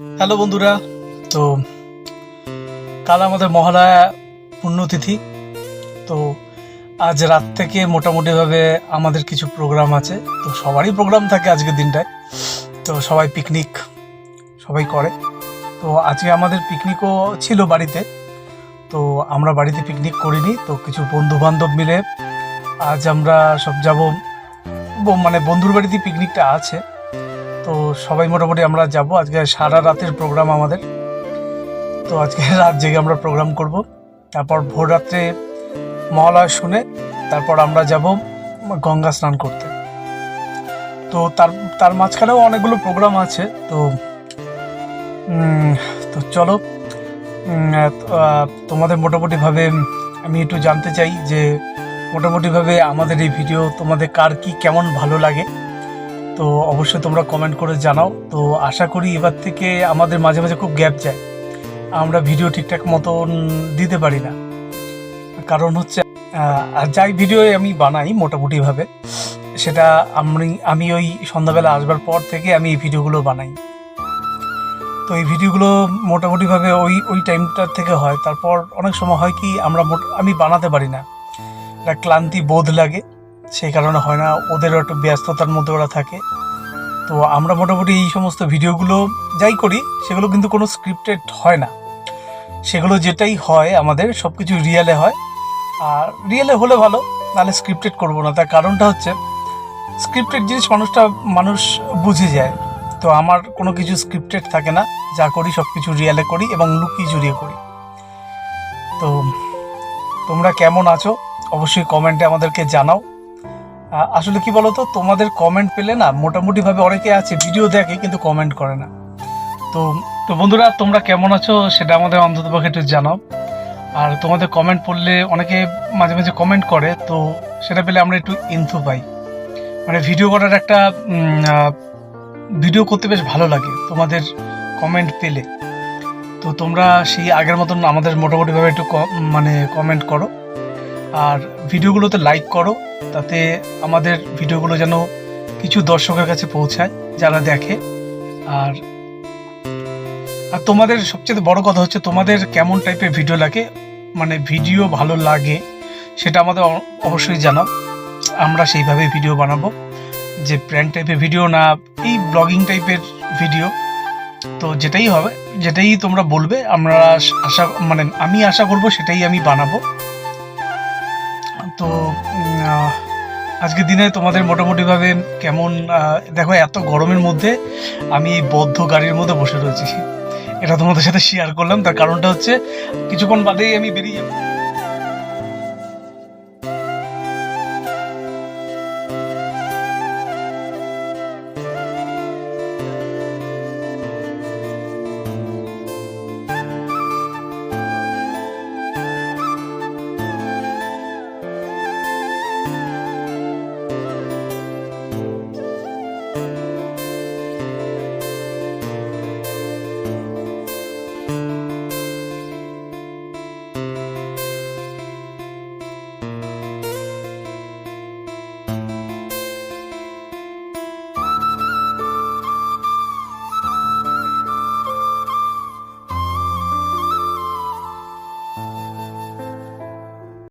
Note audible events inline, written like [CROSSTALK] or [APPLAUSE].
Hello বন্ধুরা, তো কাল আমাদের মহালয়া পুণ্যতিথি, তো আজ রাত থেকে মোটামুটিভাবে আমাদের কিছু প্রোগ্রাম আছে, তো সবারই প্রোগ্রাম থাকে আজকের দিনটায়, তো সবাই পিকনিক সবাই করে। তো আজকে আমাদের পিকনিকও ছিল বাড়িতে, তো আমরা বাড়িতে পিকনিক করিনি, তো কিছু বন্ধু বান্ধব মিলে আজ আমরা সব যাব মানে বন্ধুর বাড়িতে পিকনিকটা আছে। তো সবাই মোটামুটি আমরা যাব। আজকে সারা রাতের প্রোগ্রাম আমাদের। তো আজকে [LAUGHS] রাত জেগে আমরা প্রোগ্রাম করব। তারপর ভোর রাত্রে মহালয় শুনে তারপর আমরা যাব গঙ্গা স্নান করতে। তো তার তার মাঝখানেও অনেকগুলো প্রোগ্রাম আছে। তো তো চলো তোমাদের মোটামুটিভাবে আমি একটু জানতে চাই যে মোটামুটিভাবে আমাদের এই ভিডিও তোমাদের কার কি কেমন ভালো লাগে? তো অবশ্যই তোমরা কমেন্ট করে জানাও। তো আশা করি এবার থেকে আমাদের মাঝে মাঝে খুব গ্যাপ যায়। আমরা ভিডিও ঠিকঠাক মতন দিতে পারি না। কারণ হচ্ছে যাই ভিডিও আমি বানাই মোটামুটিভাবে সেটা আমি আমি ওই সন্ধ্যাবেলা আসবার পর থেকে আমি এই ভিডিওগুলো বানাই। তো এই ভিডিওগুলো মোটামুটিভাবে ওই ওই টাইমটার থেকে হয়। তারপর অনেক সময় হয় কি, আমরা আমি বানাতে পারি না। একটা ক্লান্তি বোধ লাগে। সেই কারণে হয় না, ওদেরও একটু ব্যস্ততার মধ্যে ওরা থাকে। তো আমরা মোটামুটি এই সমস্ত ভিডিওগুলো যাই করি, সেগুলো কিন্তু কোনো স্ক্রিপ্টেড হয় না। সেগুলো যেটাই হয় আমাদের সব কিছু রিয়েলে হয়। আর রিয়েলে হলে ভালো, নাহলে স্ক্রিপ্টেড করব না। তার কারণটা হচ্ছে স্ক্রিপ্টেড জিনিস মানুষটা, মানুষ বুঝে যায়। তো আমার কোনো কিছু স্ক্রিপ্টেড থাকে না, যা করি সব কিছু রিয়েলে করি এবং লুকিয়ে জুড়িয়ে করি। তো তোমরা কেমন আছো? অবশ্যই কমেন্টে আমাদেরকে জানাও। আসলে কি বলতো, তোমাদের কমেন্ট পেলে না, মোটামুটিভাবে অনেকে আছে ভিডিও দেখে কিন্তু কমেন্ট করে না। তো তো বন্ধুরা, তোমরা কেমন আছো সেটা আমাদের অন্ততপক্ষে একটু জানাও। আর তোমাদের কমেন্ট পড়লে অনেকে মাঝে মাঝে কমেন্ট করে, তো সেটা পেলে আমরা একটু ইনফো পাই। মানে ভিডিও করার একটা ভিডিও করতে বেশ ভালো লাগে, তোমাদের কমেন্ট পেলে। তো তোমরা সেই আগের মতন আমাদের মোটামুটিভাবে একটু মানে কমেন্ট করো। আর ভিডিওগুলোতে লাইক করো, তাতে আমাদের ভিডিওগুলো যেন কিছু দর্শকের কাছে পৌঁছায়, যারা দেখে। আর আর তোমাদের সবচেয়ে বড় কথা হচ্ছে তোমাদের কেমন টাইপের ভিডিও লাগে মানে ভিডিও ভালো লাগে, সেটা আমাদের অবশ্যই জানাও। আমরা সেইভাবে ভিডিও বানাবো। যে প্র্যাঙ্ক টাইপের ভিডিও না, এই ব্লগিং টাইপের ভিডিও তো যেটাই হবে, যেটাই তোমরা বলবে, আমরা আশা মানে আমি আশা করব সেটাই আমি বানাবো। তো আজকের দিনে তোমাদের মোটামুটিভাবে কেমন দেখো এত গরমের মধ্যে আমি বদ্ধ গাড়ির মধ্যে বসে রয়েছি। এটা তোমাদের সাথে শেয়ার করলাম। তার কারণটা হচ্ছে, কিছুক্ষণ বাদেই আমি বেরিয়ে যাব